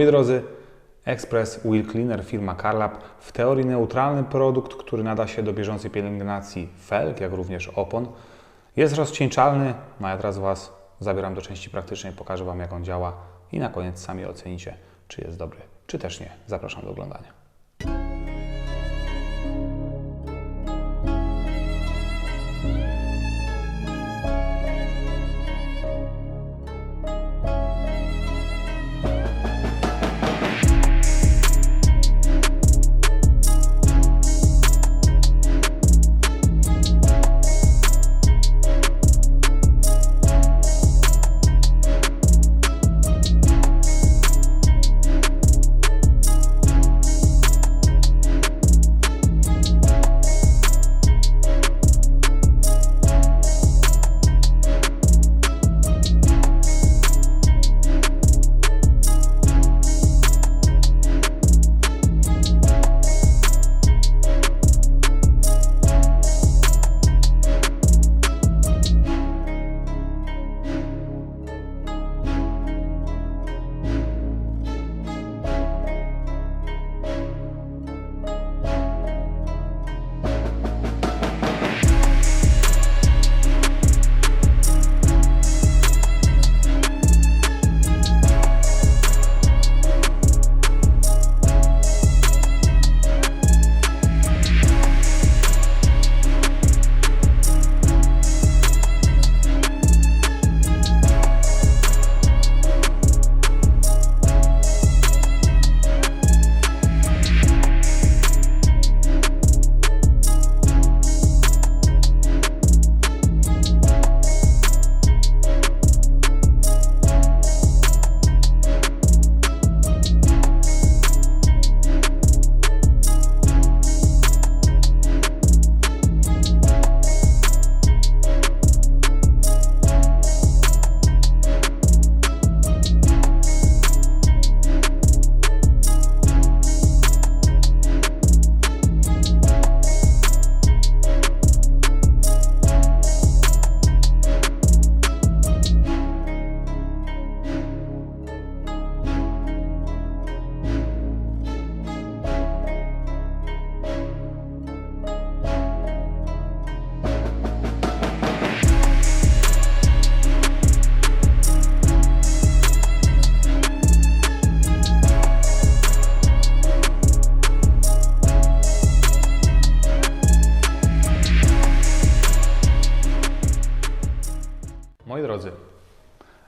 Moi drodzy, Express Wheel Cleaner firma Carlab w teorii neutralny produkt, który nada się do bieżącej pielęgnacji felg, jak również opon. Jest rozcieńczalny, no ja teraz Was zabieram do części praktycznej, pokażę Wam jak on działa i na koniec sami ocenicie, czy jest dobry, czy też nie. Zapraszam do oglądania.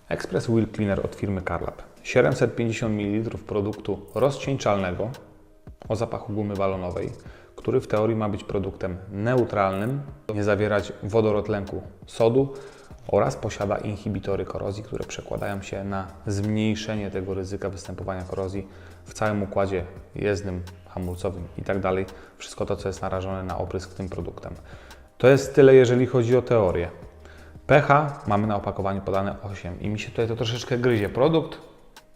Express Wheel Cleaner od firmy Carlab. 750 ml produktu rozcieńczalnego o zapachu gumy balonowej, który w teorii ma być produktem neutralnym, nie zawierać wodorotlenku sodu oraz posiada inhibitory korozji, które przekładają się na zmniejszenie tego ryzyka występowania korozji w całym układzie jezdnym, hamulcowym itd. Wszystko to, co jest narażone na oprysk tym produktem. To jest tyle, jeżeli chodzi o teorię. pH mamy na opakowaniu podane 8 i mi się tutaj to troszeczkę gryzie. Produkt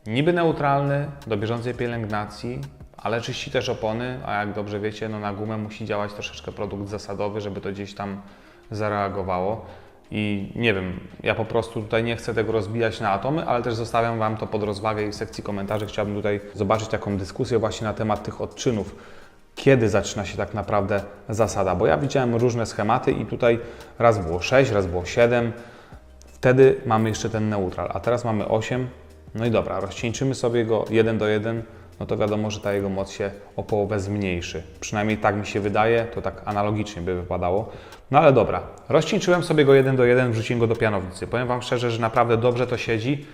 niby neutralny do bieżącej pielęgnacji, ale czyści też opony, a jak dobrze wiecie, no na gumę musi działać troszeczkę produkt zasadowy, żeby to gdzieś tam zareagowało. I nie wiem, ja po prostu tutaj nie chcę tego rozbijać na atomy, ale też zostawiam Wam to pod rozwagę i w sekcji komentarzy chciałbym tutaj zobaczyć taką dyskusję właśnie na temat tych odczynów kiedy zaczyna się tak naprawdę zasada, bo ja widziałem różne schematy i tutaj raz było 6, raz było 7, wtedy mamy jeszcze ten neutral, a teraz mamy 8, no i dobra, rozcieńczymy sobie go 1 do 1, no to wiadomo, że ta jego moc się o połowę zmniejszy. Przynajmniej tak mi się wydaje, to tak analogicznie by wypadało. No ale dobra, rozcieńczyłem sobie go 1 do 1, wrzuciłem go do pianownicy. Powiem Wam szczerze, że naprawdę dobrze to siedzi.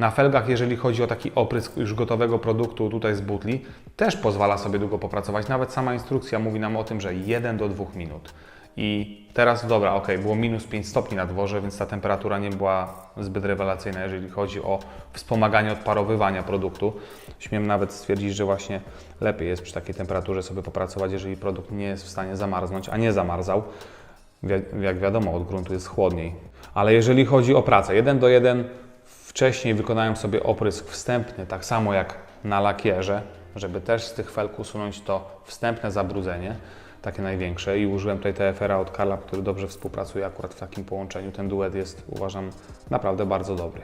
Na felgach, jeżeli chodzi o taki oprysk już gotowego produktu tutaj z butli, też pozwala sobie długo popracować. Nawet sama instrukcja mówi nam o tym, że 1 do 2 minut. I teraz, dobra, ok, było minus 5 stopni na dworze, więc ta temperatura nie była zbyt rewelacyjna, jeżeli chodzi o wspomaganie odparowywania produktu. Śmiem nawet stwierdzić, że właśnie lepiej jest przy takiej temperaturze sobie popracować, jeżeli produkt nie jest w stanie zamarznąć, a nie zamarzał. Jak wiadomo, od gruntu jest chłodniej. Ale jeżeli chodzi o pracę, 1 do 1, wcześniej wykonałem sobie oprysk wstępny, tak samo jak na lakierze, żeby też z tych felk usunąć to wstępne zabrudzenie, takie największe i użyłem tutaj TFR-a od Karla, który dobrze współpracuje akurat w takim połączeniu. Ten duet jest, uważam, naprawdę bardzo dobry.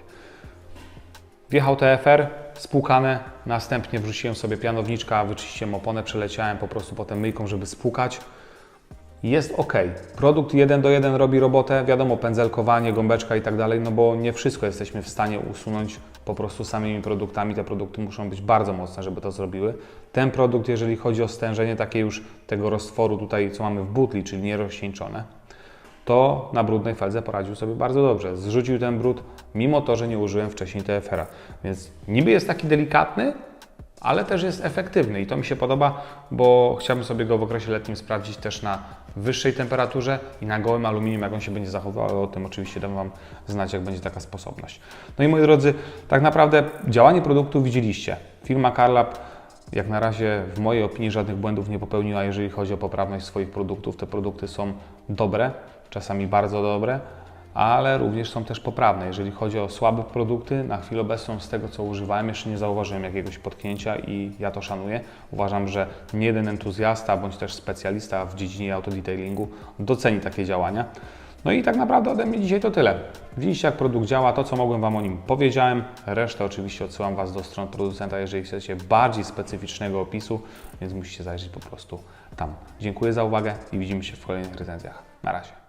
Wjechał TFR, spłukane, następnie wrzuciłem sobie pianowniczka, wyczyściłem oponę, przeleciałem po prostu potem myjką, żeby spłukać. Jest ok. Produkt 1 do 1 robi robotę, wiadomo, pędzelkowanie, gąbeczka i tak dalej, no bo nie wszystko jesteśmy w stanie usunąć po prostu samymi produktami. Te produkty muszą być bardzo mocne, żeby to zrobiły. Ten produkt, jeżeli chodzi o stężenie takie już tego roztworu tutaj, co mamy w butli, czyli nierozcieńczone, to na brudnej feldze poradził sobie bardzo dobrze. Zrzucił ten brud, mimo to, że nie użyłem wcześniej TFR-a. Więc niby jest taki delikatny, ale też jest efektywny i to mi się podoba, bo chciałbym sobie go w okresie letnim sprawdzić też na wyższej temperaturze i na gołym aluminium, jak on się będzie zachowywał, o tym oczywiście dam Wam znać, jak będzie taka sposobność. No i moi drodzy, tak naprawdę działanie produktu widzieliście. Firma Carlab jak na razie w mojej opinii żadnych błędów nie popełniła, jeżeli chodzi o poprawność swoich produktów. Te produkty są dobre, czasami bardzo dobre, ale również są też poprawne. Jeżeli chodzi o słabe produkty, na chwilę obecną z tego co używałem, jeszcze nie zauważyłem jakiegoś potknięcia i ja to szanuję. Uważam, że nie jeden entuzjasta bądź też specjalista w dziedzinie autodetailingu doceni takie działania. No i tak naprawdę ode mnie dzisiaj to tyle. Widzieliście jak produkt działa, to co mogłem Wam o nim powiedziałem. Resztę oczywiście odsyłam Was do stron producenta, jeżeli chcecie bardziej specyficznego opisu, więc musicie zajrzeć po prostu tam. Dziękuję za uwagę i widzimy się w kolejnych recenzjach. Na razie.